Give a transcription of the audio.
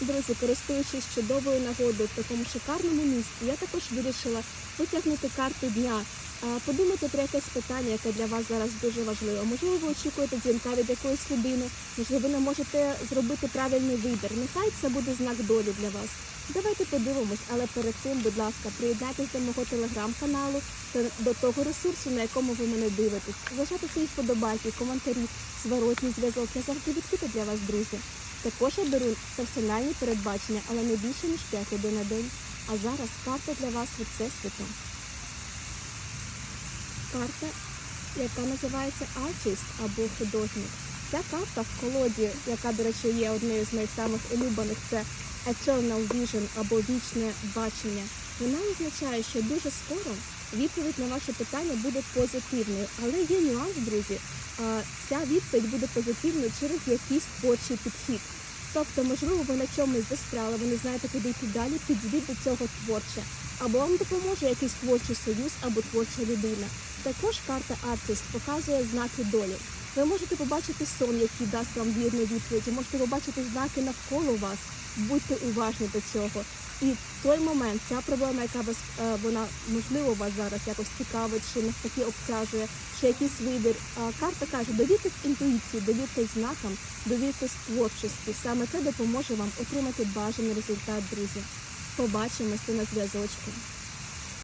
Друзі, користуючись чудовою нагодою в такому шикарному місці, я також вирішила витягнути карту дня. А, Подумайте про якесь питання, яке для вас зараз дуже важливе. Можливо, ви очікуєте дзвінка від якоїсь людини, можливо, ви не можете зробити правильний вибір. Нехай це буде знак долі для вас. Давайте подивимось, але перед цим, будь ласка, приєднайтесь до мого телеграм-каналу та до того ресурсу, на якому ви мене дивитесь. Залишайте свої вподобайки, коментарі, зворотній зв'язок. Я завжди відкрита для вас, друзі. Також я беру персональні передбачення, але не більше ніж 5 людей на день. А зараз карта для вас від Всесвіту. Карта, яка називається Artist або художник. Ця карта в колоді, яка, до речі, є однією з моїх самих улюблених, це Eternal Vision або вічне бачення. Вона означає, що дуже скоро відповідь на ваше питання буде позитивною. Але є нюанс, друзі. Ця відповідь буде позитивною через якийсь творчий підхід. Тобто, можливо, ви на чомусь застряли, ви не знаєте, куди йти далі, підійдіть до цього творче. Або вам допоможе якийсь творчий союз або творча людина. Також карта Артист показує знаки долі. Ви можете побачити сон, який дасть вам вірну відповідь, можете побачити знаки навколо вас. Будьте уважні до цього. І в той момент ця проблема, яка вас е, вона можливо вас зараз якось цікавить, чи навпаки обтяжує, чи якийсь вибір. Карта каже, довіртесь інтуїції, довіртесь знакам, довіртесь творчості. Саме це допоможе вам отримати бажаний результат, друзі. Побачимося на зв'язочку.